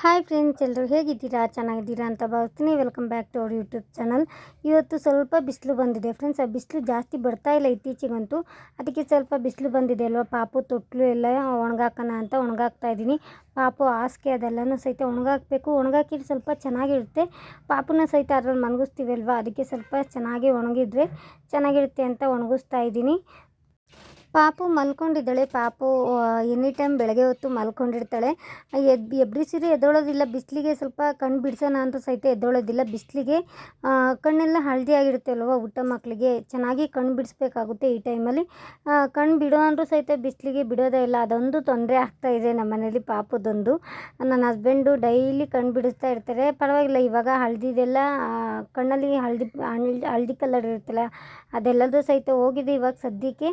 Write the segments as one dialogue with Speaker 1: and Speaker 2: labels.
Speaker 1: Hi friends ಎಲ್ಲರೂ ಹೇಗಿದ್ದೀರಾ? ಚೆನ್ನಾಗಿದ್ದೀರಾ ಅಂತ ಭಾವಿಸ್ತೀನಿ. ವೆಲ್ಕಮ್ ಬ್ಯಾಕ್ ಟು ಅವ್ರ ಯೂಟ್ಯೂಬ್ ಚಾನಲ್ ಇವತ್ತು ಸ್ವಲ್ಪ ಬಿಸಿಲು ಬಂದಿದೆ. ಫ್ರೆಂಡ್ಸ್ ಆ ಬಿಸಿಲು ಜಾಸ್ತಿ ಬರ್ತಾ ಇಲ್ಲ ಇತ್ತೀಚೆಗಂತೂ. ಅದಕ್ಕೆ ಸ್ವಲ್ಪ ಬಿಸಿಲು ಬಂದಿದೆ ಅಲ್ವಾ? ಪಾಪು ತೊಟ್ಲು ಎಲ್ಲ ಒಣಗಾಕೋಣ ಅಂತ ಒಣಗಾಕ್ತಾ ಇದ್ದೀನಿ. ಪಾಪು ಹಾಸಿಗೆ ಅದೆಲ್ಲನೂ ಸಹಿತ ಒಣಗಾಕಬೇಕು. ಒಣಗಾಕಿದ್ರೆ ಸ್ವಲ್ಪ ಚೆನ್ನಾಗಿರುತ್ತೆ. ಪಾಪುನ ಸಹಿತ ಅದ್ರಲ್ಲಿ ಮಲಗಿಸ್ತೀವಿ ಅಲ್ವಾ ಅದಕ್ಕೆ ಸ್ವಲ್ಪ ಚೆನ್ನಾಗಿ ಒಣಗಿದ್ರೆ ಚೆನ್ನಾಗಿರುತ್ತೆ ಅಂತ ಒಣಗಿಸ್ತಾ ಇದ್ದೀನಿ. ಪಾಪು ಮಲ್ಕೊಂಡಿದ್ದಾಳೆ. ಪಾಪು ಎನಿ ಟೈಮ್ ಬೆಳಗ್ಗೆ ಹೊತ್ತು ಮಲ್ಕೊಂಡಿರ್ತಾಳೆ. ಎದ್ದು ಎಬ್ರಿಸಿದ್ರೆ ಎದ್ದೋಳೋದಿಲ್ಲ. ಬಿಸಿಲಿಗೆ ಸ್ವಲ್ಪ ಕಣ್ಣು ಬಿಡಿಸೋಣ ಅಂತ ಸಹಿತ ಎದ್ದೋಳೋದಿಲ್ಲ. ಬಿಸಿಲಿಗೆ ಕಣ್ಣೆಲ್ಲ ಹಳದಿ ಆಗಿರುತ್ತೆ ಅಲ್ವ ಊಟ ಮಕ್ಕಳಿಗೆ ಚೆನ್ನಾಗಿ ಕಣ್ಣು ಬಿಡಿಸ್ಬೇಕಾಗುತ್ತೆ ಈ ಟೈಮಲ್ಲಿ. ಕಣ್ಣು ಬಿಡೋ ಅಂದರೂ ಸಹಿತ ಬಿಸಿಲಿಗೆ ಬಿಡೋದೇ ಇಲ್ಲ. ಅದೊಂದು ತೊಂದರೆ ಆಗ್ತಾ ಇದೆ ನಮ್ಮ ಮನೇಲಿ ಪಾಪದೊಂದು. ನನ್ನ ಹಸ್ಬೆಂಡು ಡೈಲಿ ಕಣ್ಣು ಬಿಡಿಸ್ತಾ ಇರ್ತಾರೆ. ಪರವಾಗಿಲ್ಲ, ಇವಾಗ ಹಳದಿದೆಲ್ಲ ಕಣ್ಣಲ್ಲಿ ಹಳದಿ ಹಳದಿ ಕಲರ್ ಇರುತ್ತಲ್ಲ, ಅದೆಲ್ಲದೂ ಸಹಿತ ಹೋಗಿದೆ ಇವಾಗ ಸದ್ಯಕ್ಕೆ.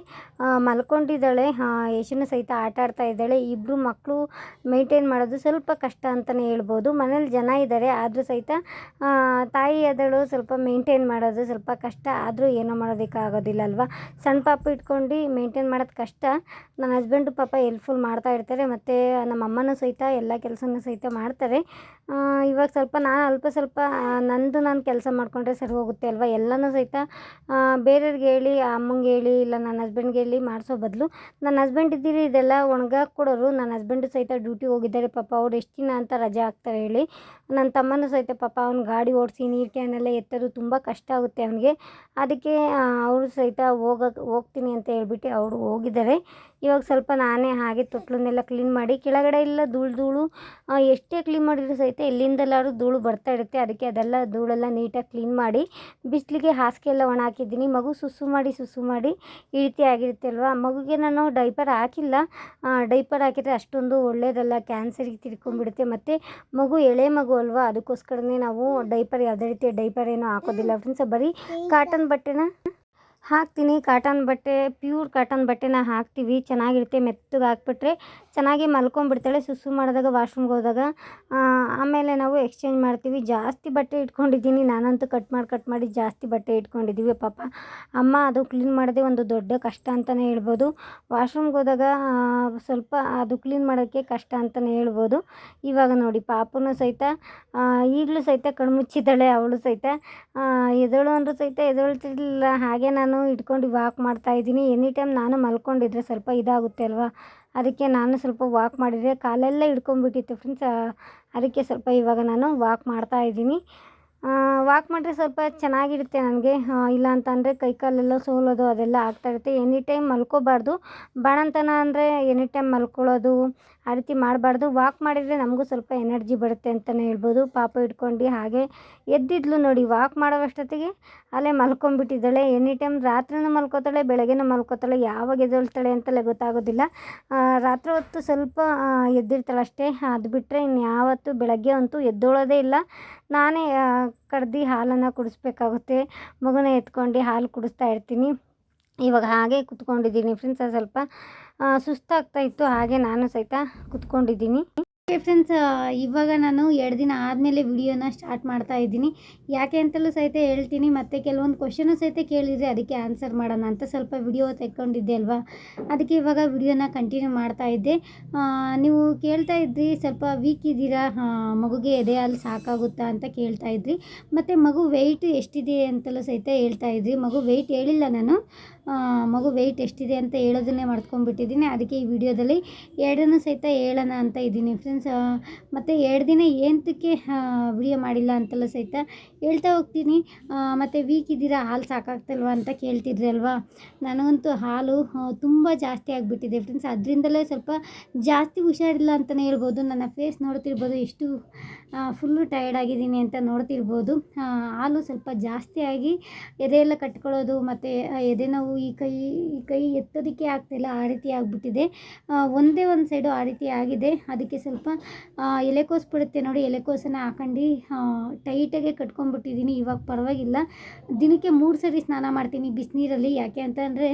Speaker 1: ಮಲ್ಕೊಂಡಿದ್ದಾಳೆ. ಯಶನು ಸಹಿತ ಆಟ ಆಡ್ತಾ ಇದ್ದಾಳೆ. ಇಬ್ಬರು ಮಕ್ಕಳು ಮೇಂಟೈನ್ ಮಾಡೋದು ಸ್ವಲ್ಪ ಕಷ್ಟ ಅಂತಲೇ ಹೇಳ್ಬೋದು. ಮನೇಲಿ ಜನ ಇದ್ದಾರೆ, ಆದರೂ ಸಹಿತ ತಾಯಿ ಆದಳು ಸ್ವಲ್ಪ ಮೇಂಟೈನ್ ಮಾಡೋದು ಸ್ವಲ್ಪ ಕಷ್ಟ. ಆದರೂ ಏನೋ ಮಾಡೋದಕ್ಕಾಗೋದಿಲ್ಲ ಅಲ್ವಾ ಸಣ್ಣ ಪಾಪ ಇಟ್ಕೊಂಡು ಮೇಂಟೈನ್ ಮಾಡೋದು ಕಷ್ಟ. ನನ್ನ ಹಸ್ಬೆಂಡು ಪಾಪ ಎಲ್ಫುಲ್ ಮಾಡ್ತಾ ಇರ್ತಾರೆ. ಮತ್ತು ನಮ್ಮ ಅಮ್ಮನೂ ಸಹಿತ ಎಲ್ಲ ಕೆಲಸನೂ ಸಹಿತ ಮಾಡ್ತಾರೆ. ಇವಾಗ ಸ್ವಲ್ಪ ನಾನು ಅಲ್ಪ ಸ್ವಲ್ಪ ನಂದು ನಾನು ಕೆಲಸ ಮಾಡಿಕೊಂಡ್ರೆ ಸರಿ ಹೋಗುತ್ತೆ ಅಲ್ವಾ? ಎಲ್ಲನೂ ಸಹಿತ ಬೇರೆಯವ್ರಿಗೆ ಹೇಳಿ ಅಮ್ಮಂಗೆ ಹೇಳಿ, ಇಲ್ಲ ನನ್ನ ಹಸ್ಬೆಂಡ್ಗೆ ಹೇಳಿ ಮಾಡಿಸೋ ಬದಲು ನನ್ನ ಹಸ್ಬೆಂಡ್ ಇದ್ದೀರಿ, ಇದೆಲ್ಲ ಒಣಗಾಕಿ ಕೊಡೋರು ನನ್ನ ಹಸ್ಬೆಂಡು ಸಹಿತ ಡ್ಯೂಟಿ ಹೋಗಿದ್ದಾರೆ. ಪಾಪ ಅವ್ರು ಎಷ್ಟು ದಿನ ಅಂತ ರಜೆ ಹಾಕ್ತಾರೆ ಹೇಳಿ. ನನ್ನ ತಮ್ಮನೂ ಸಹಿತ ಪಾಪ ಅವ್ನು ಗಾಡಿ ಓಡಿಸಿ, ನೀರು ಕ್ಯಾನೆಲ್ಲ ಎತ್ತೋದು ತುಂಬ ಕಷ್ಟ ಆಗುತ್ತೆ ಅವನಿಗೆ. ಅದಕ್ಕೆ ಅವರು ಸಹಿತ ಹೋಗಕ್ಕೆ ಹೋಗ್ತೀನಿ ಅಂತ ಹೇಳ್ಬಿಟ್ಟು ಅವರು ಹೋಗಿದ್ದಾರೆ. ಇವಾಗ ಸ್ವಲ್ಪ ನಾನೇ ಹಾಗೆ ತೊಟ್ಲನ್ನೆಲ್ಲ ಕ್ಲೀನ್ ಮಾಡಿ ಕೆಳಗಡೆ ಎಲ್ಲ ಧೂಳು ಧೂಳು ಎಷ್ಟೇ ಕ್ಲೀನ್ ಮಾಡಿದರೂ ಸಹಿತ ಎಲ್ಲಿಂದಲಾದ್ರೂ ಧೂಳು ಬರ್ತಾ ಇರುತ್ತೆ. ಅದಕ್ಕೆ ಅದೆಲ್ಲ ಧೂಳೆಲ್ಲ ನೀಟಾಗಿ ಕ್ಲೀನ್ ಮಾಡಿ ಬಿಸಿಲಿಗೆ ಹಾಸಿಗೆ ಎಲ್ಲ ಒಣ ಹಾಕಿದ್ದೀನಿ. ಮಗು ಸುಸು ಮಾಡಿ ಸುಸು ಮಾಡಿ ಈ ರೀತಿ ಆಗಿರುತ್ತೆ ಅಲ್ವಾ? ಮಗುಗೆ ನಾನು ಡೈಪರ್ ಹಾಕಿಲ್ಲ. ಡೈಪರ್ ಹಾಕಿದರೆ ಅಷ್ಟೊಂದು ಒಳ್ಳೆಯದಲ್ಲ ಕ್ಯಾನ್ಸರಿಗೆ ತಿರ್ಕೊಂಡ್ಬಿಡುತ್ತೆ. ಮತ್ತು ಮಗು ಎಳೆ ಮಗು ಅಲ್ವಾ? ಅದಕ್ಕೋಸ್ಕರನೇ ನಾವು ಡೈಪರ್ ಯಾವುದೇ ರೀತಿಯ ಡೈಪರ್ ಏನೂ ಹಾಕೋದಿಲ್ಲ. ಫ್ರೆಂಡ್ಸ್ ಬರೀ ಕಾಟನ್ ಬಟ್ಟೆನ? ಹಾಕ್ತೀನಿ. ಕಾಟನ್ ಬಟ್ಟೆ, ಪ್ಯೂರ್ ಕಾಟನ್ ಬಟ್ಟೆನ ಹಾಕ್ತೀವಿ. ಚೆನ್ನಾಗಿರುತ್ತೆ. ಮೆತ್ತಗೆ ಹಾಕ್ಬಿಟ್ರೆ ಚೆನ್ನಾಗಿ ಮಲ್ಕೊಂಬಿಡ್ತಾಳೆ. ಸುಸು ಮಾಡಿದಾಗ, ವಾಶ್ರೂಮ್ಗೆ ಹೋದಾಗ. ಆಮೇಲೆ ನಾವು ಎಕ್ಸ್ಚೇಂಜ್ ಮಾಡ್ತೀವಿ. ಜಾಸ್ತಿ ಬಟ್ಟೆ ಇಟ್ಕೊಂಡಿದ್ದೀನಿ. ನಾನಂತೂ ಕಟ್ ಮಾಡಿ ಕಟ್ ಮಾಡಿ ಜಾಸ್ತಿ ಬಟ್ಟೆ ಇಟ್ಕೊಂಡಿದ್ದೀವಿ ಪಾಪ ಅಮ್ಮ ಅದು ಕ್ಲೀನ್ ಮಾಡೋದೇ ಒಂದು ದೊಡ್ಡ ಕಷ್ಟ ಅಂತಲೇ ಹೇಳ್ಬೋದು. ವಾಶ್ರೂಮ್ಗೆ ಹೋದಾಗ ಸ್ವಲ್ಪ ಅದು ಕ್ಲೀನ್ ಮಾಡೋಕ್ಕೆ ಕಷ್ಟ ಅಂತಲೇ ಹೇಳ್ಬೋದು. ಇವಾಗ ನೋಡಿ, ಪಾಪನೂ ಸಹಿತ ಈಗಲೂ ಸಹಿತ ಕಣ್ಮುಚ್ಚಿದ್ದಾಳೆ, ಅವಳು ಸಹಿತ. ಎದಳು ಅಂದರೂ ಸಹಿತ ಎದೊಳ್ತಿರ್ಲಿಲ್ಲ ಹಾಗೆ ನಾನು ಇಟ್ಕೊಂಡು ವಾಕ್ ಮಾಡ್ತಾಯಿದ್ದೀನಿ ಎನಿ ಟೈಮ್ ನಾನು ಮಲ್ಕೊಂಡಿದ್ರೆ ಸ್ವಲ್ಪ ಇದಾಗುತ್ತೆ ಅಲ್ವಾ? ಅದಕ್ಕೆ ನಾನು ಸ್ವಲ್ಪ ವಾಕ್ ಮಾಡಿದರೆ ಕಾಲೆಲ್ಲ ಹಿಡ್ಕೊಂಬಿಟ್ಟಿತ್ತು ಫ್ರೆಂಡ್ಸ್ ಅದಕ್ಕೆ ಸ್ವಲ್ಪ ಇವಾಗ ನಾನು ವಾಕ್ ಮಾಡ್ತಾ ಇದ್ದೀನಿ. ವಾಕ್ ಮಾಡಿದ್ರೆ ಸ್ವಲ್ಪ ಚೆನ್ನಾಗಿರುತ್ತೆ ನನಗೆ. ಇಲ್ಲ ಅಂತಂದರೆ ಕೈ ಕಾಲೆಲ್ಲ ಸೋಲೋದು ಅದೆಲ್ಲ ಆಗ್ತಾಯಿರುತ್ತೆ ಎನಿ ಟೈಮ್ ಮಲ್ಕೋಬಾರ್ದು. ಬಾಣಂತನ ಅಂದರೆ ಎನಿ ಟೈಮ್ ಮಲ್ಕೊಳ್ಳೋದು ಆ ರೀತಿ ಮಾಡಬಾರ್ದು. ವಾಕ್ ಮಾಡಿದರೆ ನಮಗೂ ಸ್ವಲ್ಪ ಎನರ್ಜಿ ಬರುತ್ತೆ ಅಂತಲೇ ಹೇಳ್ಬೋದು. ಪಾಪ ಇಟ್ಕೊಂಡು ಹಾಗೆ ಎದ್ದಿದ್ಲು ನೋಡಿ ವಾಕ್ ಮಾಡೋವಷ್ಟೊತ್ತಿಗೆ ಅಲ್ಲೇ ಮಲ್ಕೊಂಡ್ಬಿಟ್ಟಿದ್ದಾಳೆ. ಎನಿ ಟೈಮ್ ರಾತ್ರಿನೂ ಮಲ್ಕೋತಾಳೆ, ಬೆಳಗ್ಗೆನೂ ಮಲ್ಕೋತಾಳೆ, ಯಾವಾಗ ಎದ್ದೇಳ್ತಾಳೆ ಅಂತಲೇ ಗೊತ್ತಾಗೋದಿಲ್ಲ. ರಾತ್ರಿ ಹೊತ್ತು ಸ್ವಲ್ಪ ಎದ್ದಿರ್ತಾಳೆ ಅಷ್ಟೇ. ಅದು ಬಿಟ್ಟರೆ ಇನ್ಯಾವತ್ತೂ ಬೆಳಗ್ಗೆ ಅಂತೂ ಎದ್ದೋಳೋದೇ ಇಲ್ಲ. ನಾನೇ ಕಡ್ದು ಹಾಲನ್ನು ಕುಡಿಸ್ಬೇಕಾಗುತ್ತೆ. ಮಗುನ ಎತ್ಕೊಂಡು ಹಾಲು ಕುಡಿಸ್ತಾ ಇರ್ತೀನಿ. ಇವಾಗ ಹಾಗೆ ಕುತ್ಕೊಂಡಿದ್ದೀನಿ. ಫ್ರೆಂಡ್ಸ್ ಸ್ವಲ್ಪ ಸುಸ್ತಾಗ್ತಾ ಇತ್ತು, ಹಾಗೆ ನಾನು ಸಹಿತ ಕುತ್ಕೊಂಡಿದ್ದೀನಿ. ಓಕೆ ಫ್ರೆಂಡ್ಸ್ ಇವಾಗ ನಾನು ಎರಡು ದಿನ ಆದಮೇಲೆ ವಿಡಿಯೋನ ಸ್ಟಾರ್ಟ್ ಮಾಡ್ತಾ ಇದ್ದೀನಿ. ಯಾಕೆ ಅಂತಲೂ ಸಹಿತ ಹೇಳ್ತೀನಿ, ಮತ್ತು ಕೆಲವೊಂದು ಕ್ವಶನು ಸಹಿತ ಕೇಳಿದರೆ ಅದಕ್ಕೆ ಆನ್ಸರ್ ಮಾಡೋಣ ಅಂತ ಸ್ವಲ್ಪ ವಿಡಿಯೋ ತೆಕ್ಕೊಂಡಿದ್ದೆ ಅಲ್ವಾ? ಅದಕ್ಕೆ ಇವಾಗ ವಿಡಿಯೋನ ಕಂಟಿನ್ಯೂ ಮಾಡ್ತಾ ಇದ್ದೆ. ನೀವು ಕೇಳ್ತಾ ಇದ್ರಿ, ಸ್ವಲ್ಪ ವೀಕ್ ಇದ್ದೀರಾ? ಮಗುಗೆ ಎದೆ ಅಲ್ಲಿ ಸಾಕಾಗುತ್ತಾ ಅಂತ ಕೇಳ್ತಾ ಇದ್ರಿ. ಮತ್ತು ಮಗು ವೆಯ್ಟ್ ಎಷ್ಟಿದೆ ಅಂತಲೂ ಸಹಿತ ಹೇಳ್ತಾ ಇದ್ರಿ. ಮಗು ವೆಯ್ಟ್ ಹೇಳಿಲ್ಲ ನಾನು. ಮಗು ವೆಯ್ಟ್ ಎಷ್ಟಿದೆ ಅಂತ ಹೇಳೋದನ್ನೇ ಮಾಡ್ಕೊಂಡ್ಬಿಟ್ಟಿದ್ದೀನಿ. ಅದಕ್ಕೆ ಈ ವಿಡಿಯೋದಲ್ಲಿ ಎರಡನ್ನೂ ಸಹಿತ ಹೇಳೋಣ ಅಂತ ಇದ್ದೀನಿ ಫ್ರೆಂಡ್ಸ್ ಮತ್ತು ಎರಡು ದಿನ ಏನಕ್ಕೆ ವಿಡಿಯೋ ಮಾಡಿಲ್ಲ ಅಂತೆಲ್ಲ ಸಹಿತ ಹೇಳ್ತಾ ಹೋಗ್ತೀನಿ. ಮತ್ತು ವೀಕ್ ಇದ್ದೀರಾ, ಹಾಲು ಸಾಕಾಗ್ತಲ್ವ ಅಂತ ಕೇಳ್ತಿದ್ರಿ ಅಲ್ವಾ? ನನಗಂತೂ ಹಾಲು ತುಂಬ ಜಾಸ್ತಿ ಆಗಿಬಿಟ್ಟಿದೆ ಫ್ರೆಂಡ್ಸ್ ಅದರಿಂದಲೇ ಸ್ವಲ್ಪ ಜಾಸ್ತಿ ಹುಷಾರಿಲ್ಲ ಅಂತಲೇ ಹೇಳ್ಬೋದು. ನನ್ನ ಫೇಸ್ ನೋಡ್ತಿರ್ಬೋದು ಎಷ್ಟು ಫುಲ್ಲು ಟಯರ್ಡ್ ಆಗಿದ್ದೀನಿ ಅಂತ ನೋಡ್ತಿರ್ಬೋದು. ಹಾಲು ಸ್ವಲ್ಪ ಜಾಸ್ತಿ ಆಗಿ ಎದೆಯೆಲ್ಲ ಕಟ್ಕೊಳ್ಳೋದು, ಮತ್ತು ಎದೆ ನೋವು ಈ ಕೈ ಈ ಕೈ ಎತ್ತೋದಕ್ಕೆ ಆಗ್ತಾಯಿಲ್ಲ ಆ ರೀತಿ ಆಗಿಬಿಟ್ಟಿದೆ. ಒಂದೇ ಒಂದು ಸೈಡು ಆ ರೀತಿ ಆಗಿದೆ. ಅದಕ್ಕೆ ಸ್ವಲ್ಪ ಎಲೆಕೋಸು ಬಿಡುತ್ತೆ ನೋಡಿ ಎಲೆಕೋಸನ್ನು ಹಾಕೊಂಡು ಟೈಟಾಗೆ ಕಟ್ಕೊಂಡ್ಬಿಟ್ಟಿದ್ದೀನಿ ಇವಾಗ ಪರವಾಗಿಲ್ಲ. ದಿನಕ್ಕೆ ಮೂರು ಸರಿ ಸ್ನಾನ ಮಾಡ್ತೀನಿ ಬಿಸಿನೀರಲ್ಲಿ. ಯಾಕೆ ಅಂತಂದರೆ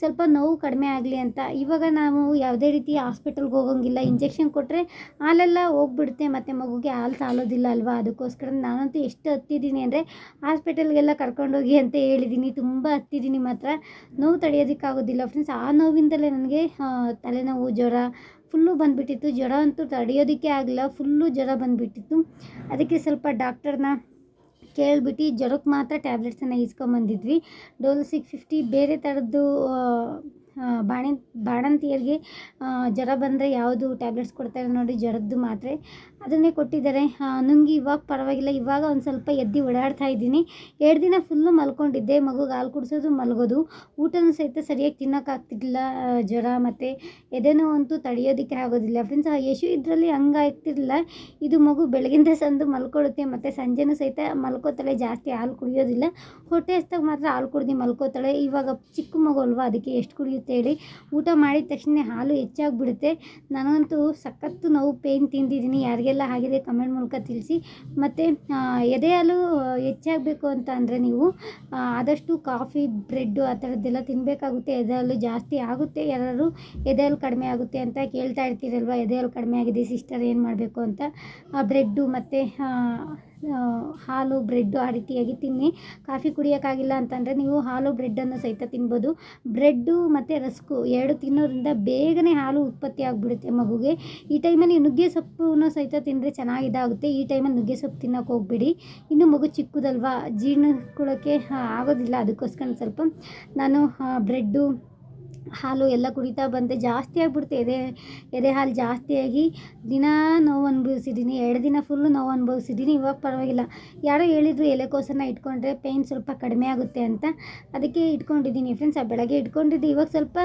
Speaker 1: ಸ್ವಲ್ಪ ನೋವು ಕಡಿಮೆ ಆಗಲಿ ಅಂತ. ಇವಾಗ ನಾವು ಯಾವುದೇ ರೀತಿ ಹಾಸ್ಪಿಟಲ್ಗೆ ಹೋಗೋಂಗಿಲ್ಲ. ಇಂಜೆಕ್ಷನ್ ಕೊಟ್ಟರೆ ಹಾಲೆಲ್ಲ ಹೋಗ್ಬಿಡುತ್ತೆ, ಮತ್ತು ಮಗುಗೆ ಹಾಲು ಸಾಲೋದಿಲ್ಲ ಅಲ್ವಾ? ಅದಕ್ಕೋಸ್ಕರ ನಾನಂತೂ ಎಷ್ಟು ಹತ್ತಿದ್ದೀನಿ ಅಂದರೆ ಹಾಸ್ಪಿಟಲ್ಗೆಲ್ಲ ಕರ್ಕೊಂಡೋಗಿ ಅಂತ ಹೇಳಿದ್ದೀನಿ ತುಂಬ ಹತ್ತಿದ್ದೀನಿ ಮಾತ್ರ.
Speaker 2: ನೋವು ತಡೆಯೋದಕ್ಕಾಗೋದಿಲ್ಲ. ಫ್ರೆಂಡ್ಸ್ ಆ ನೋವಿಂದಲೇ ನನಗೆ ತಲೆನೋವು, ಜ್ವರ ಫುಲ್ಲು ಬಂದುಬಿಟ್ಟಿತ್ತು. ಜ್ವರ ಅಂತೂ ತಡೆಯೋದಕ್ಕೆ ಆಗಲಿಲ್ಲ ಫುಲ್ಲು ಜ್ವರ ಬಂದುಬಿಟ್ಟಿತ್ತು. ಅದಕ್ಕೆ ಸ್ವಲ್ಪ ಡಾಕ್ಟರ್ನ ಕೇಳಿಬಿಟ್ಟು ಜ್ವರಕ್ಕೆ ಮಾತ್ರ ಟ್ಯಾಬ್ಲೆಟ್ಸನ್ನು ಇಸ್ಕೊಂಬಂದಿದ್ವಿ ಡೋಲ್ ಸಿಕ್ಸ್ ಫಿಫ್ಟಿ ಬೇರೆ ಥರದ್ದು ಬಾಣಿ, ಬಾಣಂತಿಯರಿಗೆ ಜ್ವರ ಬಂದರೆ ಯಾವುದು ಟ್ಯಾಬ್ಲೆಟ್ಸ್ ಕೊಡ್ತಾರೆ ನೋಡಿ, ಜ್ವರದ್ದು ಮಾತ್ರೆ. ಅದನ್ನೇ ಕೊಟ್ಟಿದ್ದಾರೆ. ನನಗೆ ಇವಾಗ ಪರವಾಗಿಲ್ಲ. ಇವಾಗ ಒಂದು ಸ್ವಲ್ಪ ಎದ್ದು ಓಡಾಡ್ತಾ ಇದ್ದೀನಿ. ಎರಡು ದಿನ ಫುಲ್ಲು ಮಲ್ಕೊಂಡಿದ್ದೆ. ಮಗುಗೆ ಹಾಲು ಕುಡಿಸೋದು ಮಲಗೋದು. ಊಟನೂ ಸಹಿತ ಸರಿಯಾಗಿ ತಿನ್ನೋಕ್ಕಾಗ್ತಿರ್ಲಿಲ್ಲ ಜ್ವರ ಮತ್ತು ಎದೆನೋ ಅಂತೂ ತಡೆಯೋದಕ್ಕೆ ಆಗೋದಿಲ್ಲ. ಫ್ರೆಂಡ್ಸ್ ಯಶು ಇದರಲ್ಲಿ ಹಂಗಾಗ್ತಿರಲಿಲ್ಲ. ಇದು ಮಗು ಬೆಳಗಿಂದ ಸಂದು ಮಲ್ಕೊಳ್ಳುತ್ತೆ ಮತ್ತು ಸಂಜೆನೂ ಸಹಿತ ಮಲ್ಕೋತಾಳೆ. ಜಾಸ್ತಿ ಹಾಲು ಕುಡಿಯೋದಿಲ್ಲ. ಹೊಟ್ಟೆ ಹಸ್ದಾಗ ಮಾತ್ರ ಹಾಲು ಕುಡ್ದು ಮಲ್ಕೋತಾಳೆ. ಇವಾಗ ಚಿಕ್ಕ ಮಗು ಅಲ್ವಾ? ಅದಕ್ಕೆ ಎಷ್ಟು ಕುಡಿಯುತ್ತೆ? ಹೇಳಿ ಊಟ ಮಾಡಿದ ತಕ್ಷಣ ಹಾಲು ಹೆಚ್ಚಾಗ್ಬಿಡುತ್ತೆ. ನಾನಂತೂ ಸಖತ್ತು ನೋವು ಪೇಯ್ನ್ ತಿಂದಿದ್ದೀನಿ. ಯಾರಿಗೆಲ್ಲ ಆಗಿದೆ ಕಮೆಂಟ್ ಮೂಲಕ ತಿಳಿಸಿ. ಮತ್ತು ಎದೆ ಹಾಲು ಹೆಚ್ಚಾಗಬೇಕು ಅಂತ ಅಂದರೆ ನೀವು ಆದಷ್ಟು ಕಾಫಿ ಬ್ರೆಡ್ಡು ಆ ಥರದ್ದೆಲ್ಲ ತಿನ್ನಬೇಕಾಗುತ್ತೆ ಎದೆ ಹಾಲು ಜಾಸ್ತಿ ಆಗುತ್ತೆ. ಯಾರು ಎದೆ ಹಾಲು ಕಡಿಮೆ ಆಗುತ್ತೆ ಅಂತ ಕೇಳ್ತಾ ಇರ್ತೀರಲ್ವ? ಎದೆ ಹಾಲು ಕಡಿಮೆ ಆಗಿದೆ ಸಿಸ್ಟರ್ ಏನು ಮಾಡಬೇಕು ಅಂತ? ಬ್ರೆಡ್ಡು ಮತ್ತು ಹಾಲು ಬ್ರೆಡ್ಡು ಆ ರೀತಿಯಾಗಿ ತಿನ್ನಿ. ಕಾಫಿ ಕುಡಿಯೋಕ್ಕಾಗಿಲ್ಲ ಅಂತಂದರೆ ನೀವು ಹಾಲು ಬ್ರೆಡ್ಡನ್ನು ಸಹಿತ ತಿನ್ಬೋದು. ಬ್ರೆಡ್ಡು ಮತ್ತು ರಸ್ಕು ಎರಡು ತಿನ್ನೋದ್ರಿಂದ ಬೇಗನೆ ಹಾಲು ಉತ್ಪತ್ತಿ ಆಗಿಬಿಡುತ್ತೆ ಮಗುಗೆ. ಈ ಟೈಮಲ್ಲಿ ನುಗ್ಗೆ ಸೊಪ್ಪನ್ನು ಸಹಿತ ತಿಂದರೆ ಚೆನ್ನಾಗಿ ಇದಾಗುತ್ತೆ ಈ ಟೈಮಲ್ಲಿ ನುಗ್ಗೆ ಸೊಪ್ಪು ತಿನ್ನೋಕೆ ಹೋಗಬೇಡಿ. ಇನ್ನು ಮಗು ಚಿಕ್ಕದಲ್ವಾ ಜೀರ್ಣಿಸ್ಕೊಳ್ಳೋಕ್ಕೆ ಆಗೋದಿಲ್ಲ. ಅದಕ್ಕೋಸ್ಕರ ಸ್ವಲ್ಪ ನಾನು ಬ್ರೆಡ್ಡು ಹಾಲು ಎಲ್ಲ ಕುಡಿತಾ ಬಂದೆ. ಜಾಸ್ತಿ ಆಗಿಬಿಡ್ತು. ಎದೆ ಎದೆ ಹಾಲು ಜಾಸ್ತಿಯಾಗಿ ದಿನಾ ನೋವು ಅನುಭವಿಸಿದ್ದೀನಿ. ಎರಡು ದಿನ ಫುಲ್ಲು ನೋವು ಅನುಭವಿಸಿದ್ದೀನಿ. ಇವಾಗ ಪರವಾಗಿಲ್ಲ. ಯಾರೋ ಹೇಳಿದ್ರು ಎಲೆಕೋಸನ್ನು ಇಟ್ಕೊಂಡ್ರೆ ಪೇಯ್ನ್ ಸ್ವಲ್ಪ ಕಡಿಮೆ ಆಗುತ್ತೆ ಅಂತ. ಅದಕ್ಕೆ ಇಟ್ಕೊಂಡಿದ್ದೀನಿ ಫ್ರೆಂಡ್ಸ್ ಆ ಬೆಳಗ್ಗೆ ಇಟ್ಕೊಂಡಿದ್ದು. ಇವಾಗ ಸ್ವಲ್ಪ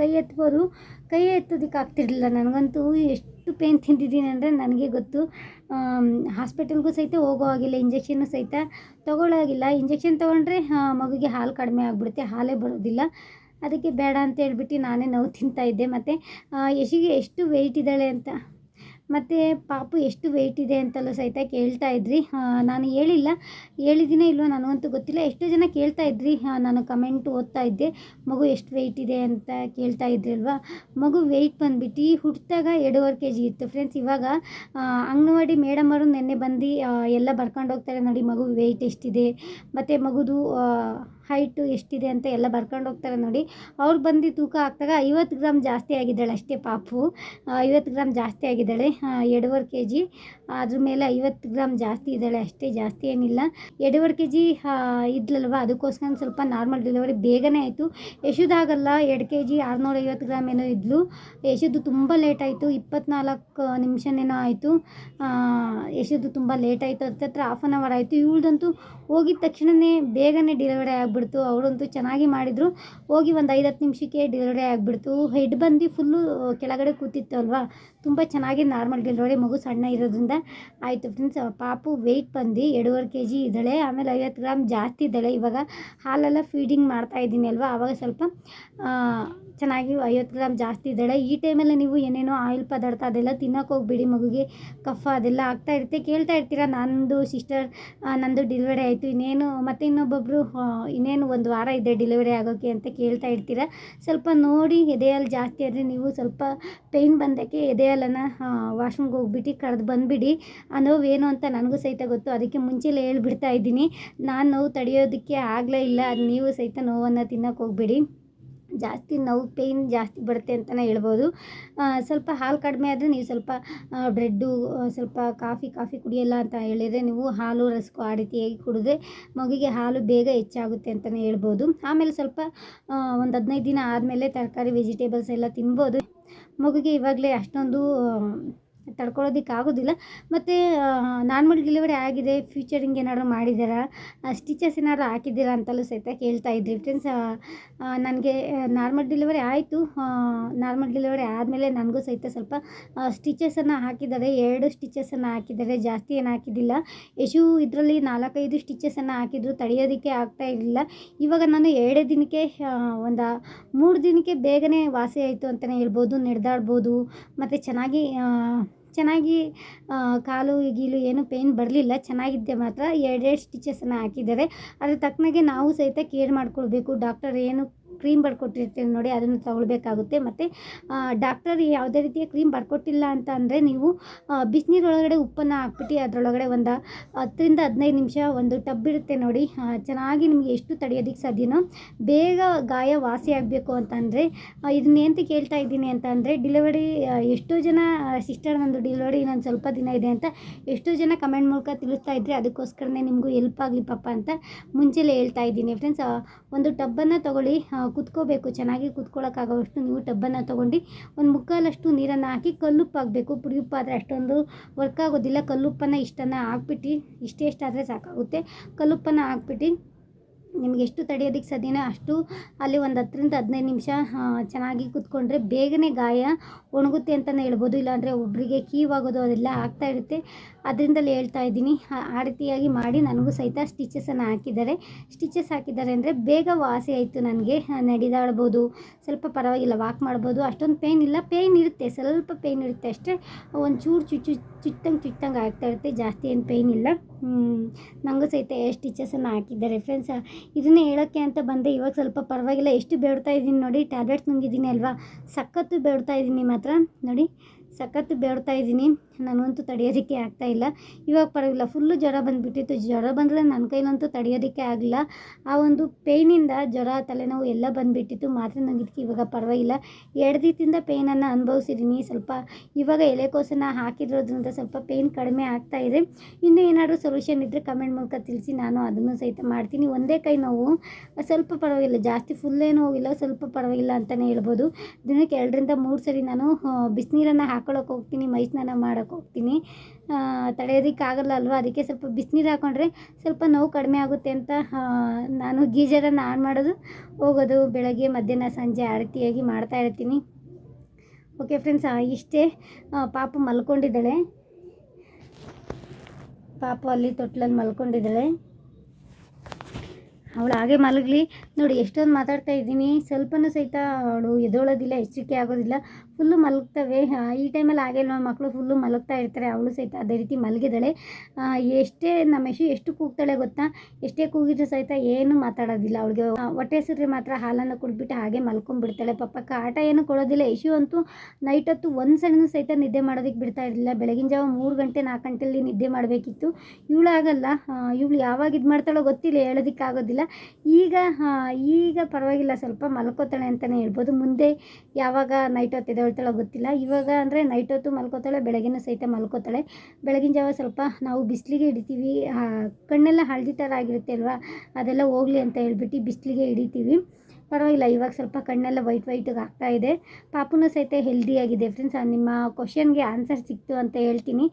Speaker 2: ಕೈ ಎತ್ತುವರು ಕೈ ಎತ್ತೋದಕ್ಕೆ ಆಗ್ತಿರಲಿಲ್ಲ. ನನಗಂತೂ ಎಷ್ಟು ಪೇಯ್ನ್ ತಿಂದಿದ್ದೀನಿ ಅಂದರೆ ನನಗೆ ಗೊತ್ತು. ಹಾಸ್ಪಿಟಲ್ಗೂ ಸಹಿತ ಹೋಗೋ ಆಗಿಲ್ಲ ಇಂಜೆಕ್ಷನ್ನು ಸಹಿತ ತೊಗೊಳ್ಳೋ ಆಗಿಲ್ಲ ಇಂಜೆಕ್ಷನ್ ತೊಗೊಂಡ್ರೆ ಮಗುಗೆ ಹಾಲು ಕಡಿಮೆ ಆಗಿಬಿಡುತ್ತೆ. ಹಾಲೇ ಬರೋದಿಲ್ಲ. ಅದಕ್ಕೆ ಬೇಡ ಅಂತ ಹೇಳ್ಬಿಟ್ಟು ನಾನೇ ನೋವು ತಿಂತಾಯಿದ್ದೆ ಮತ್ತು ಯಶಿಗೆ ಎಷ್ಟು ವೆಯ್ಟ್ ಇದ್ದಾಳೆ ಅಂತ? ಮತ್ತು ಪಾಪು ಎಷ್ಟು ವೆಯ್ಟ್ ಇದೆ ಅಂತಲೂ ಸಹಿತ ಕೇಳ್ತಾ ಇದ್ರಿ. ನಾನು ಹೇಳಿಲ್ಲ. ಹೇಳಿದ್ದೀನ ಇಲ್ವೋ ನನಗಂತೂ ಗೊತ್ತಿಲ್ಲ. ಎಷ್ಟೋ ಜನ ಕೇಳ್ತಾ ಇದ್ರಿ. ನಾನು ಕಮೆಂಟ್ ಓದ್ತಾ ಇದ್ದೆ. ಮಗು ಎಷ್ಟು ವೆಯ್ಟ್ ಇದೆ ಅಂತ ಕೇಳ್ತಾ ಇದ್ರಿ ಅಲ್ವಾ? ಮಗು ವೆಯ್ಟ್ ಬಂದುಬಿಟ್ಟು ಹುಟ್ಟಿದಾಗ ಎರಡೂವರೆ ಕೆ ಜಿ ಇತ್ತು. ಫ್ರೆಂಡ್ಸ್ ಇವಾಗ ಅಂಗನವಾಡಿ ಮೇಡಮ್ ಅವರು ನಿನ್ನೆ ಬಂದು ಎಲ್ಲ ಬರ್ಕೊಂಡು ಹೋಗ್ತಾರೆ ನೋಡಿ ಮಗು ವೆಯ್ಟ್ ಎಷ್ಟಿದೆ. ಮತ್ತು ಮಗುದು ಹೈಟು ಎಷ್ಟಿದೆ ಅಂತ ಎಲ್ಲ ಬರ್ಕೊಂಡು ಹೋಗ್ತಾರೆ ನೋಡಿ. ಅವ್ರು ಬಂದು ತೂಕ ಹಾಕ್ದಾಗ ಐವತ್ತು ಗ್ರಾಮ್ ಜಾಸ್ತಿ ಆಗಿದ್ದಾಳೆ ಅಷ್ಟೇ ಪಾಪು. ಐವತ್ತು ಗ್ರಾಮ್ ಜಾಸ್ತಿ ಆಗಿದ್ದಾಳೆ. ಎರಡೂವರೆ ಕೆ ಜಿ ಅದ್ರ ಮೇಲೆ ಐವತ್ತು ಗ್ರಾಮ್ ಜಾಸ್ತಿ ಇದ್ದಾಳೆ ಅಷ್ಟೇ, ಜಾಸ್ತಿ ಏನಿಲ್ಲ. ಎರಡೂವರೆ ಕೆ ಜಿ ಇದ್ಲಲ್ವ? ಅದಕ್ಕೋಸ್ಕರ ಸ್ವಲ್ಪ ನಾರ್ಮಲ್ ಡೆಲಿವರಿ ಬೇಗನೆ ಆಯಿತು. ಯಶುದಾಗಲ್ಲ ಎರಡು ಕೆ ಜಿ ಆರುನೂರೈವತ್ತು ಗ್ರಾಮ್ ಏನೋ ಇದ್ಲು. ಯಶುದು ತುಂಬ ಲೇಟ್ ಆಯಿತು, ಇಪ್ಪತ್ನಾಲ್ಕು ನಿಮಿಷನೇನೋ ಆಯಿತು. ಯಶುದು ತುಂಬ ಲೇಟ್ ಆಯಿತು, ಹತ್ತತ್ರ ಹಾಫ್ ಆನ್ ಅವರ್ ಆಯಿತು. ಇವಳ್ದಂತೂ ಹೋಗಿದ ತಕ್ಷಣವೇ ಬೇಗನೆ ಡೆಲಿವರಿ ಆಗಿಬಿಡ್ತು. ಅವರಂತೂ ಚೆನ್ನಾಗಿ ಮಾಡಿದರು. ಹೋಗಿ ಒಂದು ಐದು ಹತ್ತು ನಿಮಿಷಕ್ಕೆ ಡೆಲಿವರಿ ಆಗಿಬಿಡ್ತು. ಹೆಡ್ ಬಂದು ಫುಲ್ಲು ಕೆಳಗಡೆ ಕೂತಿತ್ತು ಅಲ್ವಾ? ತುಂಬ ಚೆನ್ನಾಗಿ ನಾರ್ಮಲ್ ಡೆಲಿವರಿ ಮಗು ಸಣ್ಣ ಇರೋದ್ರಿಂದ. ಆಯಿತು ಫ್ರೆಂಡ್ಸ್ ಪಾಪು ವೆಯ್ಟ್ ಬಂದು ಎರಡೂವರೆ ಕೆ ಜಿ ಇದ್ದಾಳೆ. ಆಮೇಲೆ ಐವತ್ತು ಗ್ರಾಮ್ ಜಾಸ್ತಿ ಇದ್ದಾಳೆ. ಇವಾಗ ಹಾಲೆಲ್ಲ ಫೀಡಿಂಗ್ ಮಾಡ್ತಾ ಇದ್ದೀನಿ ಅಲ್ವಾ? ಆವಾಗ ಸ್ವಲ್ಪ ಚೆನ್ನಾಗಿ ಐವತ್ತು ಗ್ರಾಮ್ ಜಾಸ್ತಿ ಇದ್ದಾಳೆ. ಈ ಟೈಮಲ್ಲಿ ನೀವು ಏನೇನೋ ಆಯಿಲ್ ಪದಾರ್ಥ ಅದೆಲ್ಲ ತಿನ್ನೋಕೆ ಹೋಗ್ಬೇಡಿ ಮಗುಗೆ. ಕಫ ಅದೆಲ್ಲ ಆಗ್ತಾ ಇರುತ್ತೆ. ಕೇಳ್ತಾ ಇರ್ತೀರ? ನಂದು ಸಿಸ್ಟರ್ ನಂದು ಡೆಲಿವರಿ ಆಯಿತು. ಇನ್ನೇನು, ಮತ್ತು ಇನ್ನೊಬ್ಬೊಬ್ಬರು ಇನ್ನೇನು ಒಂದು ವಾರ ಇದೆ ಡೆಲಿವರಿ ಆಗೋಕ್ಕೆ ಅಂತ ಕೇಳ್ತಾ ಇರ್ತೀರ? ಸ್ವಲ್ಪ ನೋಡಿ ಎದೆಯಲ್ಲಿ ಜಾಸ್ತಿ ಆದರೆ ನೀವು ಸ್ವಲ್ಪ ಪೇಯ್ನ್ ಬಂದಕ್ಕೆ ಎದೆಯಲ್ಲನ್ನು ವಾಶ್ರೂಮ್ಗೆ ಹೋಗ್ಬಿಟ್ಟು ಕರೆದು ಬಂದುಬಿಡಿ. ಆ ನೋವು ಏನು ಅಂತ ನನಗೂ ಸಹಿತ ಗೊತ್ತು. ಅದಕ್ಕೆ ಮುಂಚೆಲೇ ಹೇಳ್ಬಿಡ್ತಾ ಇದ್ದೀನಿ. ನಾನು ನೋವು ತಡೆಯೋದಕ್ಕೆ ಆಗಲೇ ಇಲ್ಲ. ಅದು ನೀವು ಸಹಿತ ನೋವನ್ನು ತಿನ್ನೋಕೆ ಹೋಗ್ಬೇಡಿ. ಜಾಸ್ತಿ ನೋವು, ಪೇಯ್ನ್ ಜಾಸ್ತಿ ಬರುತ್ತೆ ಅಂತಲೇ ಹೇಳ್ಬೋದು. ಸ್ವಲ್ಪ ಹಾಲು ಕಡಿಮೆ ಆದರೆ ನೀವು ಸ್ವಲ್ಪ ಬ್ರೆಡ್ಡು ಸ್ವಲ್ಪ ಕಾಫಿ ಕಾಫಿ ಕುಡಿಯಲ್ಲ ಅಂತ ಹೇಳಿದರೆ ನೀವು ಹಾಲು ರಸ್ಕು ಆ ರೀತಿಯಾಗಿ ಕುಡಿದ್ರೆ ಮಗುಗೆ ಹಾಲು ಬೇಗ ಹೆಚ್ಚಾಗುತ್ತೆ ಅಂತಲೇ ಹೇಳ್ಬೋದು. ಆಮೇಲೆ ಸ್ವಲ್ಪ ಒಂದು ಹದಿನೈದು ದಿನ ಆದಮೇಲೆ ತರಕಾರಿ ವೆಜಿಟೇಬಲ್ಸ್ ಎಲ್ಲ ತಿನ್ಬೋದು. ಮಗುಗೆ ಇವಾಗಲೇ ಅಷ್ಟೊಂದು ತಡ್ಕೊಳ್ಳೋದಕ್ಕೆ ಆಗೋದಿಲ್ಲ. ಮತ್ತು ನಾರ್ಮಲ್ ಡೆಲಿವರಿ ಆಗಿದೆ ಫ್ಯೂಚರಿಂಗ್ ಏನಾದರೂ ಮಾಡಿದ್ದೀರಾ? ಸ್ಟಿಚಸ್ ಏನಾದರೂ ಹಾಕಿದ್ದೀರಾ ಅಂತಲೂ ಸಹಿತ ಕೇಳ್ತಾ ಇದ್ರಿ. ಫ್ರೆಂಡ್ಸ್ ನನಗೆ ನಾರ್ಮಲ್ ಡೆಲಿವರಿ ಆಯಿತು. ನಾರ್ಮಲ್ ಡೆಲಿವರಿ ಆದಮೇಲೆ ನನಗೂ ಸಹಿತ ಸ್ವಲ್ಪ ಸ್ಟಿಚಸನ್ನು ಹಾಕಿದ್ದಾರೆ. ಎರಡು ಸ್ಟಿಚಸನ್ನು ಹಾಕಿದ್ದಾರೆ. ಜಾಸ್ತಿ ಏನು ಹಾಕಿದ್ದಿಲ್ಲ. ಯಶು ಇದರಲ್ಲಿ ನಾಲ್ಕೈದು ಸ್ಟಿಚಸನ್ನು ಹಾಕಿದ್ರು. ತಡೆಯೋದಕ್ಕೆ ಆಗ್ತಾ ಇರಲಿಲ್ಲ. ಇವಾಗ ನಾನು ಎರಡೇ ದಿನಕ್ಕೆ ಒಂದು ಮೂರು ದಿನಕ್ಕೆ ಬೇಗನೆ ವಾಸಿ ಆಯಿತು ಅಂತಲೇ ಹೇಳ್ಬೋದು. ನಡೆದಾಡ್ಬೋದು. ಮತ್ತು ಚೆನ್ನಾಗಿ ಚೆನ್ನಾಗಿ ಕಾಲು, ಗೀಲು ಏನು ಪೇಯ್ನ್ ಬರಲಿಲ್ಲ, ಚೆನ್ನಾಗಿದ್ದೆ ಮಾತ್ರ. ಎರಡೆರಡು ಸ್ಟಿಚಸನ್ನು ಹಾಕಿದ್ದಾರೆ. ಅದ್ರ ತಕ್ಕನಾಗೆ ನಾವು ಸಹಿತ ಕೇರ್ ಮಾಡ್ಕೊಳ್ಬೇಕು. ಡಾಕ್ಟರ್ ಏನು ಕ್ರೀಮ್ ಬರ್ಕೊಟ್ಟಿರ್ತೀನಿ ನೋಡಿ, ಅದನ್ನು ತಗೊಳ್ಬೇಕಾಗುತ್ತೆ. ಮತ್ತು ಡಾಕ್ಟರ್ ಯಾವುದೇ ರೀತಿಯ ಕ್ರೀಮ್ ಬರ್ಕೊಟ್ಟಿಲ್ಲ ಅಂತ ಅಂದರೆ ನೀವು ಬಿಸಿನೀರೊಳಗಡೆ ಉಪ್ಪನ್ನು ಹಾಕ್ಬಿಟ್ಟು ಅದರೊಳಗಡೆ ಒಂದು ಹತ್ತರಿಂದ ಹದಿನೈದು ನಿಮಿಷ ಒಂದು ಟಬ್ ಇರುತ್ತೆ ನೋಡಿ. ಚೆನ್ನಾಗಿ ನಿಮಗೆ ಎಷ್ಟು ತಡೆಯೋದಕ್ಕೆ ಸಾಧ್ಯನೋ, ಬೇಗ ಗಾಯ ವಾಸಿ ಆಗಬೇಕು ಅಂತಂದರೆ ಇದನ್ನ ಏನಂತ ಕೇಳ್ತಾ ಇದ್ದೀನಿ ಅಂತ ಅಂದರೆ ಡಿಲಿವರಿ ಎಷ್ಟೋ ಜನ ಸಿಸ್ಟರ್ ನಂದು ಡಿಲಿವರಿ ಇನ್ನೊಂದು ಸ್ವಲ್ಪ ದಿನ ಇದೆ ಅಂತ ಎಷ್ಟೋ ಜನ ಕಮೆಂಟ್ ಮೂಲಕ ತಿಳಿಸ್ತಾ ಇದ್ದರೆ ಅದಕ್ಕೋಸ್ಕರನೇ ನಿಮಗೂ ಎಲ್ಪ್ ಆಗಲಿ ಪಾಪ ಅಂತ ಮುಂಚೆಲೇ ಹೇಳ್ತಾ ಇದ್ದೀನಿ. ಫ್ರೆಂಡ್ಸ್ ಒಂದು ಟಬ್ಬನ್ನು ತೊಗೊಳ್ಳಿ. ಕುತ್ಕೋಬೇಕು, ಚೆನ್ನಾಗಿ ಕುತ್ಕೊಳ್ಳೋಕ್ಕಾಗೋವಷ್ಟು ನೀವು ಟಬ್ಬನ್ನು ತೊಗೊಂಡು ಒಂದು ಮುಕ್ಕಾಲಷ್ಟು ನೀರನ್ನು ಹಾಕಿ ಕಲ್ಲುಪ್ಪು ಹಾಕಬೇಕು ಪುಡಿಯುಪ್ಪು ಆದರೆ ಅಷ್ಟೊಂದು ವರ್ಕ್ ಆಗೋದಿಲ್ಲ. ಕಲ್ಲುಪ್ಪನ್ನು ಇಷ್ಟನ್ನು ಹಾಕ್ಬಿಟ್ಟು, ಇಷ್ಟೇ ಇಷ್ಟಾದರೆ ಸಾಕಾಗುತ್ತೆ. ಕಲ್ಲುಪ್ಪನ್ನು ಹಾಕ್ಬಿಟ್ಟು ನಿಮ್ಗೆ ಎಷ್ಟು ತಡೆಯೋದಕ್ಕೆ ಸಾಧ್ಯನೋ ಅಷ್ಟು ಅಲ್ಲಿ ಒಂದು ಹತ್ತರಿಂದ ಹದಿನೈದು ನಿಮಿಷ ಚೆನ್ನಾಗಿ ಕೂತ್ಕೊಂಡ್ರೆ ಬೇಗನೆ ಗಾಯ ಒಣಗುತ್ತೆ ಅಂತಲೇ ಹೇಳ್ಬೋದು. ಇಲ್ಲಾಂದರೆ ಒಬ್ಬರಿಗೆ ಕೀವಾಗೋದು ಅದೆಲ್ಲ ಆಗ್ತಾ ಇರುತ್ತೆ. ಅದರಿಂದಲೇ ಹೇಳ್ತಾ ಇದ್ದೀನಿ. ಆ ರೀತಿಯಾಗಿ ಮಾಡಿ ನನಗೂ ಸಹಿತ ಸ್ಟಿಚಸನ್ನು ಹಾಕಿದ್ದಾರೆ. ಸ್ಟಿಚಸ್ ಹಾಕಿದ್ದಾರೆ ಅಂದರೆ ಬೇಗ ವಾಸಿ ಆಯಿತು ನನಗೆ. ನಡೆದಾಡ್ಬೋದು. ಸ್ವಲ್ಪ ಪರವಾಗಿಲ್ಲ ವಾಕ್ ಮಾಡ್ಬೋದು. ಅಷ್ಟೊಂದು ಪೇಯ್ನ್ ಇಲ್ಲ. ಪೇಯ್ನ್ ಇರುತ್ತೆ. ಸ್ವಲ್ಪ ಪೇಯ್ನ್ ಇರುತ್ತೆ ಅಷ್ಟೇ. ಒಂದು ಚೂರು ಚುಚ್ಚು, ಚುಚ್ಚಂಗೆ ಚುಚ್ಚಂಗೆ ಆಗ್ತಾ ಇರುತ್ತೆ. ಜಾಸ್ತಿ ಏನು ಪೇಯ್ನ್ ಇಲ್ಲ. ನನಗೂ ಸಹಿತ ಸ್ಟಿಚಸನ್ನು ಹಾಕಿದ್ದಾರೆ. ಫ್ರೆಂಡ್ಸ್ ಇದನ್ನೇ ಹೇಳೋಕ್ಕೆ ಅಂತ ಬಂದೆ. ಇವಾಗ ಸ್ವಲ್ಪ ಪರವಾಗಿಲ್ಲ. ಎಷ್ಟು ಬೇಡ್ತಾ ಇದ್ದೀನಿ ನೋಡಿ, ಟ್ಯಾಬ್ಲೆಟ್ಸ್ ನುಂಗಿದ್ದೀನಿ ಅಲ್ವಾ? ಸಖತ್ತು ಬೇಡ್ತಾ ಇದ್ದೀನಿ ಮಾತ್ರ. ನೋಡಿ ಸಖತ್ತು ಬೇಡ್ತಾ ಇದ್ದೀನಿ. ನನಗಂತೂ ತಡೆಯೋದಕ್ಕೆ ಆಗ್ತಾಯಿಲ್ಲ ಇವಾಗ ಪರವಾಗಿಲ್ಲ ಫುಲ್ಲು ಜ್ವರ ಬಂದುಬಿಟ್ಟಿತ್ತು. ಜ್ವರ ಬಂದರೆ ನನ್ನ ಕೈಲಂತೂ ತಡೆಯೋದಕ್ಕೆ ಆಗಲಿಲ್ಲ. ಆ ಒಂದು ಪೇಯ್ನಿಂದ ಜ್ವರ, ತಲೆನೋವು ಎಲ್ಲ ಬಂದುಬಿಟ್ಟಿತ್ತು. ಮಾತ್ರೆ ಇದಕ್ಕೆ ಇವಾಗ ಪರವಾಗಿಲ್ಲ. ಎರಡು ದಿನದಿಂದ ಪೇಯ್ನನ್ನು ಅನುಭವಿಸಿದ್ದೀನಿ ಸ್ವಲ್ಪ ಇವಾಗ ಎಲೆಕೋಸನ್ನು ಹಾಕಿರೋದ್ರಿಂದ ಸ್ವಲ್ಪ ಪೇಯ್ನ್ ಕಡಿಮೆ ಆಗ್ತಾ ಇದೆ. ಇನ್ನೂ ಏನಾದರೂ ಸೊಲ್ಯೂಷನ್ ಇದ್ದರೆ ಕಮೆಂಟ್ ಮೂಲಕ ತಿಳಿಸಿ. ನಾನು ಅದನ್ನು ಸಹಿತ ಮಾಡ್ತೀನಿ. ಒಂದೇ ಕೈ ನೋವು, ಸ್ವಲ್ಪ ಪರವಾಗಿಲ್ಲ. ಜಾಸ್ತಿ ಫುಲ್ಲೇ ಹೋಗಿಲ್ಲ ಸ್ವಲ್ಪ ಪರವಾಗಿಲ್ಲ ಅಂತಲೇ ಹೇಳ್ಬೋದು. ದಿನಕ್ಕೆ ಎರಡರಿಂದ ಮೂರು ಸರಿ ನಾನು ಬಿಸಿನೀರನ್ನು ಹಾಕೊಳ್ಳೋಕೆ ಹೋಗ್ತೀನಿ ಮೈ ಸ್ನಾನ ಮಾಡೋಕೆ ಹೋಗ್ತೀನಿ. ತಡೆಯೋದಕ್ಕೆ ಆಗಲ್ಲ ಅಲ್ವಾ ಅದಕ್ಕೆ ಸ್ವಲ್ಪ ಬಿಸಿನೀರು ಹಾಕೊಂಡ್ರೆ ಸ್ವಲ್ಪ ನೋವು ಕಡಿಮೆ ಆಗುತ್ತೆ ಅಂತ ನಾನು ಗೀಜರನ್ನು ಆನ್ ಮಾಡೋದು. ಹೋಗೋದು ಬೆಳಗ್ಗೆ, ಮಧ್ಯಾಹ್ನ, ಸಂಜೆ ಆರತಿಯಾಗಿ ರೀತಿಯಾಗಿ ಮಾಡ್ತಾ ಇರ್ತೀನಿ. ಓಕೆ ಫ್ರೆಂಡ್ಸ್ ಇಷ್ಟೇ. ಪಾಪ ಪಾಪು ಮಲ್ಕೊಂಡಿದ್ದಾಳೆ. ಪಾಪ ಅಲ್ಲಿ ತೊಟ್ಲಲ್ಲಿ ಮಲ್ಕೊಂಡಿದ್ದಾಳೆ. ಅವಳು ಹಾಗೆ ಮಲಗಲಿ. ನೋಡಿ, ಎಷ್ಟೊಂದು ಮಾತಾಡ್ತಾ ಇದ್ದೀನಿ. ಸ್ವಲ್ಪನೂ ಸಹಿತ ಅವಳು ಎದೊಳೋದಿಲ್ಲ, ಎಚ್ಚರಿಕೆ ಆಗೋದಿಲ್ಲ. ಫುಲ್ಲು ಮಲಗ್ತವೆ. ಈ ಟೈಮಲ್ಲಿ ನಮ್ಮ ಮಕ್ಕಳು ಫುಲ್ಲು ಮಲಗ್ತಾ ಇರ್ತಾರೆ. ಅವಳು ಸಹಿತ ಅದೇ ರೀತಿ ಮಲಗಿದಾಳೆ ಎಷ್ಟೇ ನಮ್ಮ ಯಶು ಎಷ್ಟು ಕೂಗ್ತಾಳೆ ಗೊತ್ತಾ? ಎಷ್ಟೇ ಕೂಗಿದ್ರು ಸಹಿತ ಏನು ಮಾತಾಡೋದಿಲ್ಲ ಅವಳಿಗೆ. ಹೊಟ್ಟೆ ಸುರಿ ಮಾತ್ರ ಹಾಲನ್ನು ಕುಡಿದ್ಬಿಟ್ಟು ಹಾಗೆ ಮಲ್ಕೊಂಡ್ಬಿಡ್ತಾಳೆ. ಪಾಪ ಕಾಟ ಏನು ಕೊಡೋದಿಲ್ಲ. ಯಶು ಅಂತೂ ನೈಟ್ ಹೊತ್ತು ಒಂದು ಸಣ್ಣ ಸಹಿತ ನಿದ್ದೆ ಮಾಡೋದಕ್ಕೆ ಬಿಡ್ತಾ ಇರಲಿಲ್ಲ. ಬೆಳಗಿನ ಜಾವ ಮೂರು ಗಂಟೆ, ನಾಲ್ಕು ಗಂಟೆಯಲ್ಲಿ ನಿದ್ದೆ ಮಾಡಬೇಕಿತ್ತು. ಇವಳು ಆಗಲ್ಲ. ಇವಳು ಯಾವಾಗ ಇದು ಮಾಡ್ತಾಳೋ ಗೊತ್ತಿಲ್ಲ, ಹೇಳೋದಕ್ಕಾಗೋದಿಲ್ಲ. ಈಗ ಈಗ ಪರವಾಗಿಲ್ಲ. ಸ್ವಲ್ಪ ಮಲ್ಕೋತಾಳೆ ಅಂತಲೇ ಹೇಳ್ಬೋದು. ಮುಂದೆ ಯಾವಾಗ ನೈಟ್ ಹೊತ್ತು ಎದ್ದೇಳ್ತಾಳೋ ಗೊತ್ತಿಲ್ಲ. ಇವಾಗ ಅಂದರೆ ನೈಟ್ ಹೊತ್ತು ಮಲ್ಕೋತಾಳೆ, ಬೆಳಗ್ಗೆನೂ ಸಹಿತ ಮಲ್ಕೋತಾಳೆ. ಬೆಳಗಿನ ಜಾವ ಸ್ವಲ್ಪ ನಾವು ಬಿಸಿಲಿಗೆ ಹಿಡಿತೀವಿ. ಕಣ್ಣೆಲ್ಲ ಹಳದಿ ಥರ ಆಗಿರುತ್ತೆ ಅಲ್ವಾ? ಅದೆಲ್ಲ ಹೋಗಲಿ ಅಂತ ಹೇಳ್ಬಿಟ್ಟು ಬಿಸಿಲಿಗೆ ಹಿಡಿತೀವಿ. ಪರವಾಗಿಲ್ಲ, ಇವಾಗ ಸ್ವಲ್ಪ ಕಣ್ಣೆಲ್ಲ ವೈಟ್ ವೈಟಿಗೆ ಆಗ್ತಾ ಇದೆ. ಪಾಪುನೂ ಸಹಿತ ಹೆಲ್ದಿಯಾಗಿದೆ ಫ್ರೆಂಡ್ಸ್ ನಿಮ್ಮ ಕ್ವಶನ್ಗೆ ಆನ್ಸರ್ ಸಿಕ್ತು ಅಂತ ಹೇಳ್ತೀನಿ.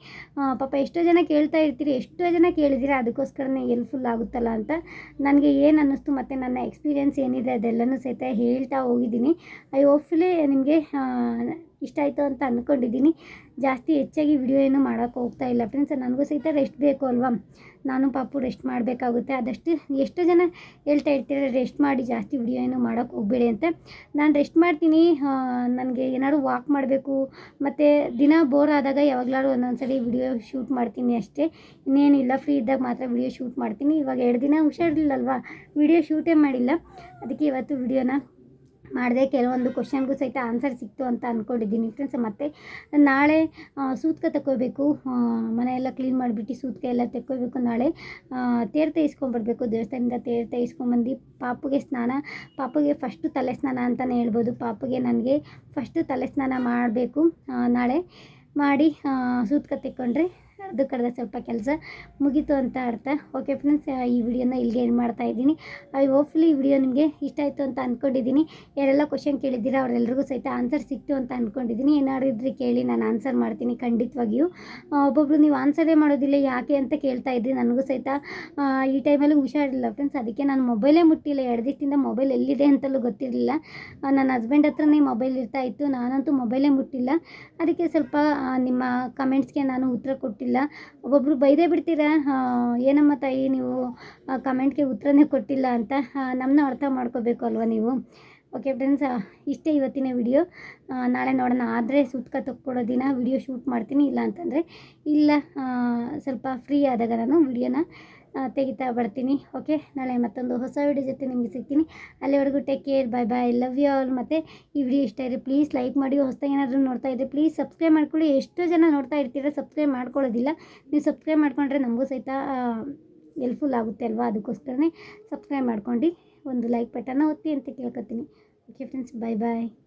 Speaker 2: ಪಾಪ ಎಷ್ಟೋ ಜನ ಕೇಳ್ತಾ ಇರ್ತೀರಿ, ಎಷ್ಟೋ ಜನ ಕೇಳಿದ್ದೀರಾ, ಅದಕ್ಕೋಸ್ಕರನೇ ಎಲ್ಫುಲ್ ಆಗುತ್ತಲ್ಲ ಅಂತ. ನನಗೆ ಏನು ಅನ್ನಿಸ್ತು ಮತ್ತು ನನ್ನ ಎಕ್ಸ್ಪೀರಿಯೆನ್ಸ್ ಏನಿದೆ ಅದೆಲ್ಲನೂ ಸಹಿತ ಹೇಳ್ತಾ ಹೋಗಿದ್ದೀನಿ. ಐ ಹೋಪ್ಫುಲಿ ನಿಮಗೆ ಇಷ್ಟ ಆಯಿತು ಅಂತ ಅಂದ್ಕೊಂಡಿದ್ದೀನಿ ಜಾಸ್ತಿ ಹೆಚ್ಚಾಗಿ ವಿಡಿಯೋ ಏನು ಮಾಡೋಕ್ಕೆ ಹೋಗ್ತಾ ಇಲ್ಲ. ಫ್ರೆಂಡ್ಸ್ ನನಗೂ ಸಹಿತ ರೆಸ್ಟ್ ಬೇಕು ಅಲ್ವಾ? ನಾನು ಪಾಪು ರೆಸ್ಟ್ ಮಾಡಬೇಕಾಗುತ್ತೆ. ಆದಷ್ಟು ಎಷ್ಟು ಜನ ಹೇಳ್ತಾ ಇರ್ತೀರ ರೆಸ್ಟ್ ಮಾಡಿ, ಜಾಸ್ತಿ ವಿಡಿಯೋ ಏನು ಮಾಡೋಕ್ಕೆ ಹೋಗಬೇಡಿ ಅಂತ. ನಾನು ರೆಸ್ಟ್ ಮಾಡ್ತೀನಿ. ನನಗೆ ಏನಾದ್ರು ವಾಕ್ ಮಾಡಬೇಕು. ಮತ್ತು ದಿನ ಬೋರ್ ಆದಾಗ ಯಾವಾಗಲಾದ್ರು ಒಂದೊಂದು ಸರಿ ವಿಡಿಯೋ ಶೂಟ್ ಮಾಡ್ತೀನಿ ಅಷ್ಟೇ. ಇನ್ನೇನಿಲ್ಲ ಫ್ರೀ ಇದ್ದಾಗ ಮಾತ್ರ ವಿಡಿಯೋ ಶೂಟ್ ಮಾಡ್ತೀನಿ. ಇವಾಗ ಎರಡು ದಿನ ಹುಷಾರಿಲ್ಲಲ್ವಾ ವಿಡಿಯೋ ಶೂಟೇ ಮಾಡಿಲ್ಲ. ಅದಕ್ಕೆ ಇವತ್ತು ವಿಡಿಯೋನ ಮಾಡಿದೆ ಕೆಲವೊಂದು ಕ್ವಶನ್ಗೂ ಸಹಿತ ಆನ್ಸರ್ ಸಿಕ್ತು ಅಂತ ಅಂದ್ಕೊಂಡಿದ್ದೀನಿ ಫ್ರೆಂಡ್ಸ್ ಮತ್ತು ನಾಳೆ ಸೂತ್ಕ ತಗೋಬೇಕು ಮನೆಯೆಲ್ಲ ಕ್ಲೀನ್ ಮಾಡಿಬಿಟ್ಟು ಸೂತ್ಕ ಎಲ್ಲ ತೆಕ್ಕೋಬೇಕು ನಾಳೆ. ತೇರು ತೆಗಿಸ್ಕೊಂಬರ್ಬೇಕು ದೇವಸ್ಥಾನದಿಂದ ತೇರು ತೆಗಿಸ್ಕೊಂಬಂದು ಪಾಪುಗೆ ಸ್ನಾನ. ಪಾಪುಗೆ ಫಸ್ಟು ತಲೆ ಸ್ನಾನ ಅಂತಲೇ ಹೇಳ್ಬೋದು. ಪಾಪುಗೆ ನನಗೆ ಫಸ್ಟು ತಲೆ ಸ್ನಾನ ಮಾಡಬೇಕು ನಾಳೆ. ಮಾಡಿ ಸೂತ್ಕ ತೆಕ್ಕೊಂಡ್ರೆ ಅದು ಕಳೆದ ಸ್ವಲ್ಪ ಕೆಲಸ ಮುಗೀತು ಅಂತ ಅರ್ಥ. ಓಕೆ ಫ್ರೆಂಡ್ಸ್ ಈ ವಿಡಿಯೋನ ಇಲ್ಲಿಗೆ ಏನು ಮಾಡ್ತಾ ಇದ್ದೀನಿ. ಐ ಹೋಪ್ಫುಲಿ ಈ ವಿಡಿಯೋ ನಿಮಗೆ ಇಷ್ಟ ಆಯಿತು ಅಂತ ಅಂದ್ಕೊಂಡಿದ್ದೀನಿ ಯಾರೆಲ್ಲ ಕ್ವಶನ್ ಕೇಳಿದ್ದೀರಾ ಅವರೆಲ್ಲರಿಗೂ ಸಹಿತ ಆನ್ಸರ್ ಸಿಕ್ತು ಅಂತ ಅಂದ್ಕೊಂಡಿದ್ದೀನಿ ಏನಾದ್ರು ಇದ್ರೆ ಕೇಳಿ, ನಾನು ಆನ್ಸರ್ ಮಾಡ್ತೀನಿ ಖಂಡಿತವಾಗಿಯೂ. ಒಬ್ಬೊಬ್ರು ನೀವು ಆನ್ಸರೇ ಮಾಡೋದಿಲ್ಲ, ಯಾಕೆ ಅಂತ ಕೇಳ್ತಾ ಇದ್ರಿ ನನಗೂ ಸಹಿತ ಈ ಟೈಮಲ್ಲಿ ಹುಷಾರಿಲ್ಲ ಫ್ರೆಂಡ್ಸ್ ಅದಕ್ಕೆ ನಾನು ಮೊಬೈಲೇ ಮುಟ್ಟಿಲ್ಲ. ಎರಡು ಮೊಬೈಲ್ ಎಲ್ಲಿದೆ ಅಂತಲೂ ಗೊತ್ತಿರಲಿಲ್ಲ. ನನ್ನ ಹಸ್ಬೆಂಡ್ ಹತ್ರನೇ ಮೊಬೈಲ್ ಇರ್ತಾ ಇತ್ತು. ನಾನಂತೂ ಮೊಬೈಲೇ ಮುಟ್ಟಿಲ್ಲ. ಅದಕ್ಕೆ ಸ್ವಲ್ಪ ನಿಮ್ಮ ಕಮೆಂಟ್ಸ್ಗೆ ನಾನು ಉತ್ತರ ಕೊಟ್ಟಿಲ್ಲ. ಒಬ್ಬೊಬ್ರು ಬೈದೇ ಬಿಡ್ತೀರಾ? ಏನಮ್ಮ ತಾಯಿ ನೀವು ಕಮೆಂಟ್ಗೆ ಉತ್ತರನೇ ಕೊಟ್ಟಿಲ್ಲ ಅಂತ ನಮ್ಮನ್ನ ಅರ್ಥ ಮಾಡ್ಕೋಬೇಕು ಅಲ್ವಾ ನೀವು? ಓಕೆ ಫ್ರೆಂಡ್ಸ್ ಇಷ್ಟೇ ಇವತ್ತಿನ ವಿಡಿಯೋ ನಾಳೆ ನೋಡೋಣ. ಆದರೆ ಸುತ್ತಕ ತಕ್ಕೊಡೋ ದಿನ ವಿಡಿಯೋ ಶೂಟ್ ಮಾಡ್ತೀನಿ ಇಲ್ಲ ಅಂತಂದರೆ ಇಲ್ಲ. ಸ್ವಲ್ಪ ಫ್ರೀ ಆದಾಗ ನಾನು ವಿಡಿಯೋನ ತೆಗಿತಾ ಬರ್ತೀನಿ ಓಕೆ ನಾಳೆ ಮತ್ತೊಂದು ಹೊಸ ವಿಡಿಯೋ ಜೊತೆ ನಿಮಗೆ ಸಿಗ್ತೀನಿ. ಅಲ್ಲಿವರೆಗೂ take care bye bye love you all ಮತ್ತು ಈ ವಿಡಿಯೋ ಇಷ್ಟ ಇರಿ ಪ್ಲೀಸ್ ಲೈಕ್ ಮಾಡಿ, ಹೊಸದಾಗಿ ಏನಾದರೂ ನೋಡ್ತಾ ಇದ್ದರೆ ಪ್ಲೀಸ್ ಸಬ್ಸ್ಕ್ರೈಬ್ ಮಾಡ್ಕೊಳ್ಳಿ. ಎಷ್ಟು ಜನ ನೋಡ್ತಾ ಇರ್ತೀರ ಸಬ್ಸ್ಕ್ರೈಬ್ ಮಾಡ್ಕೊಳ್ಳೋದಿಲ್ಲ. ನೀವು ಸಬ್ಸ್ಕ್ರೈಬ್ ಮಾಡ್ಕೊಂಡ್ರೆ ನಮಗೂ ಸಹಿತ ಎಲ್ಫುಲ್ ಆಗುತ್ತೆ ಅಲ್ವಾ ಅದಕ್ಕೋಸ್ಕರನೇ ಸಬ್ಸ್ಕ್ರೈಬ್ ಮಾಡ್ಕೊಂಡು ಒಂದು ಲೈಕ್ ಬಟನ್ನ ಒತ್ತಿ ಅಂತ ಕೇಳ್ಕೊತೀನಿ. ಓಕೆ ಫ್ರೆಂಡ್ಸ್ ಬಾಯ್ ಬಾಯ್